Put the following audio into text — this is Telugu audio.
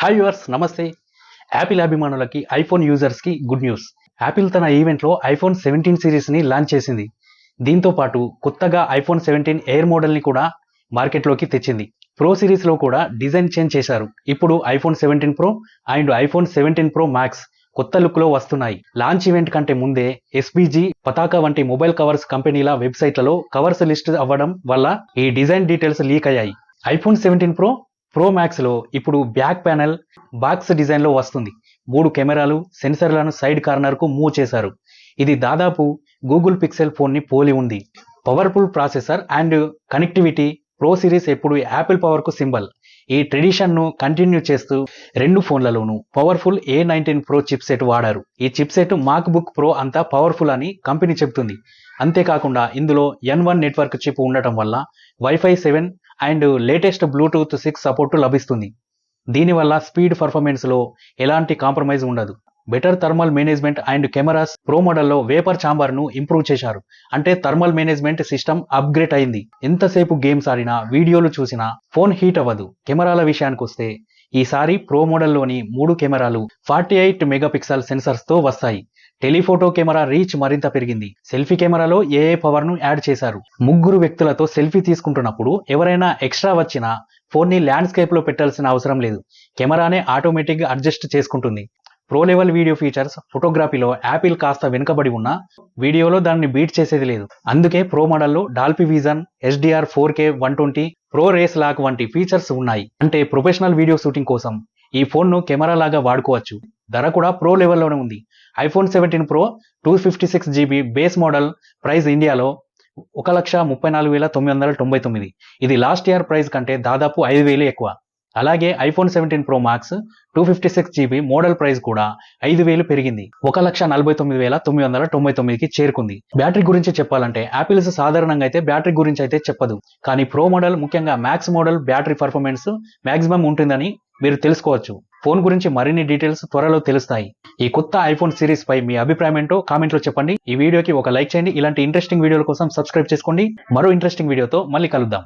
హాయ్ యువర్స్ నమస్తే. యాపిల్ అభిమానులకి ఐఫోన్ యూజర్స్కి గుడ్ న్యూస్ యాపిల్ తన ఈవెంట్లో ఐఫోన్ సెవెంటీన్ సిరీస్ని లాంచ్ చేసింది. దీంతో పాటు కొత్తగా ఐఫోన్ సెవెంటీన్ ఎయిర్ మోడల్ని కూడా మార్కెట్లోకి తెచ్చింది. ప్రో సిరీస్లో కూడా డిజైన్ చేంజ్ చేశారు. ఇప్పుడు iPhone seventeen pro and iPhone seventeen pro max కొత్త లుక్లో వస్తున్నాయి. లాంచ్ ఈవెంట్ కంటే ముందే ఎస్బీజీ పతాక వంటి మొబైల్ కవర్స్ కంపెనీల వెబ్సైట్లలో కవర్స్ లిస్ట్ అవ్వడం వల్ల ఈ డిజైన్ డీటెయిల్స్ లీక్ అయ్యాయి. ఐఫోన్ సెవెంటీన్ ప్రో ప్రో మ్యాక్స్లో ఇప్పుడు బ్యాక్ ప్యానెల్ బాక్స్ డిజైన్లో వస్తుంది. మూడు కెమెరాలు సెన్సర్లను సైడ్ కార్నర్కు మూవ్ చేశారు. ఇది దాదాపు గూగుల్ పిక్సెల్ ఫోన్ని పోలి ఉంది. Powerful processor and connectivity pro series ఎప్పుడు యాపిల్ పవర్కు సింబల్. ఈ ట్రెడిషన్ను కంటిన్యూ చేస్తూ రెండు ఫోన్లలోనూ powerful A nineteen pro chip set వాడారు. ఈ chip set MacBook pro అంతా పవర్ఫుల్ అని కంపెనీ చెబుతుంది. అంతేకాకుండా ఇందులో ఎన్ వన్ నెట్వర్క్ చిప్ ఉండటం వల్ల wifi seven and latest Bluetooth six support లభిస్తుంది. దీనివల్ల స్పీడ్ పర్ఫార్మెన్స్లో ఎలాంటి కాంప్రమైజ్ ఉండదు. Better thermal management and cameras pro మోడల్లో వేపర్ ఛాంబర్ను ఇంప్రూవ్ చేశారు. అంటే థర్మల్ మేనేజ్మెంట్ సిస్టమ్ అప్గ్రేడ్ అయింది. ఎంతసేపు గేమ్స్ ఆడినా వీడియోలు చూసినా ఫోన్ హీట్ అవ్వదు. కెమెరాల విషయానికి వస్తే ఈసారి ప్రో మోడల్లోని మూడు కెమెరాలు ఫార్టీ ఎయిట్ మెగాపిక్సెల్ సెన్సర్స్తో వస్తాయి. టెలిఫోటో కెమెరా రీచ్ మరింత పెరిగింది. సెల్ఫీ కెమెరాలో ఏఏ పవర్ను యాడ్ చేశారు? ముగ్గురు వ్యక్తులతో సెల్ఫీ తీసుకుంటున్నప్పుడు ఎవరైనా ఎక్స్ట్రా వచ్చినా ఫోన్ని ల్యాండ్స్కేప్లో ల్యాండ్స్కేప్లో పెట్టాల్సిన అవసరం లేదు. కెమెరానే ఆటోమేటిక్గా అడ్జస్ట్ చేసుకుంటుంది. ప్రో లెవెల్ వీడియో ఫీచర్స్ ఫోటోగ్రఫీలో యాపిల్ కాస్త వెనుకబడి ఉన్న వీడియోలో దాన్ని బీట్ చేసేది లేదు. అందుకే ప్రో మోడల్లో Dolby vision SDR four K one twenty ProRes log వంటి ఫీచర్స్ ఉన్నాయి. అంటే ప్రొఫెషనల్ వీడియో షూటింగ్ కోసం ఈ ఫోన్ను కెమెరా లాగా వాడుకోవచ్చు. ధర కూడా ప్రో లెవెల్లోనే ఉంది. IPhone seventeen pro two fifty six GB base model price ఇండియాలో ఒక లక్ష ముప్పై నాలుగు వేల తొమ్మిది వందల తొంభై తొమ్మిది. ఇది లాస్ట్ ఇయర్ ప్రైస్ కంటే దాదాపు ఐదు వేలు ఎక్కువ. అలాగే iPhone seventeen pro max two fifty six GB model price కూడా ఐదు వేలు పెరిగింది. ఒక లక్ష నలభై తొమ్మిది వేల తొమ్మిది వందల తొంభై తొమ్మిదికి చేరుకుంది. బ్యాటరీ గురించి చెప్పాలంటే యాపిల్స్ సాధారణంగా అయితే బ్యాటరీ గురించి అయితే చెప్పదు. కానీ ప్రో మోడల్ ముఖ్యంగా max model battery performance maximum ఉంటుందని మీరు తెలుసుకోవచ్చు. ఫోన్ గురించి మరిన్ని డీటెయిల్స్ త్వరలో తెలుస్తాయి. ఈ కొత్త ఐఫోన్ సిరీస్ పై మీ అభిప్రాయం ఏంటో కామెంట్లో చెప్పండి. ఈ వీడియోకి ఒక లైక్ చేయండి. ఇలాంటి ఇంట్రెస్టింగ్ వీడియోల కోసం సబ్స్క్రైబ్ చేసుకోండి. మరో ఇంట్రెస్టింగ్ వీడియోతో మళ్ళీ కలుద్దాం.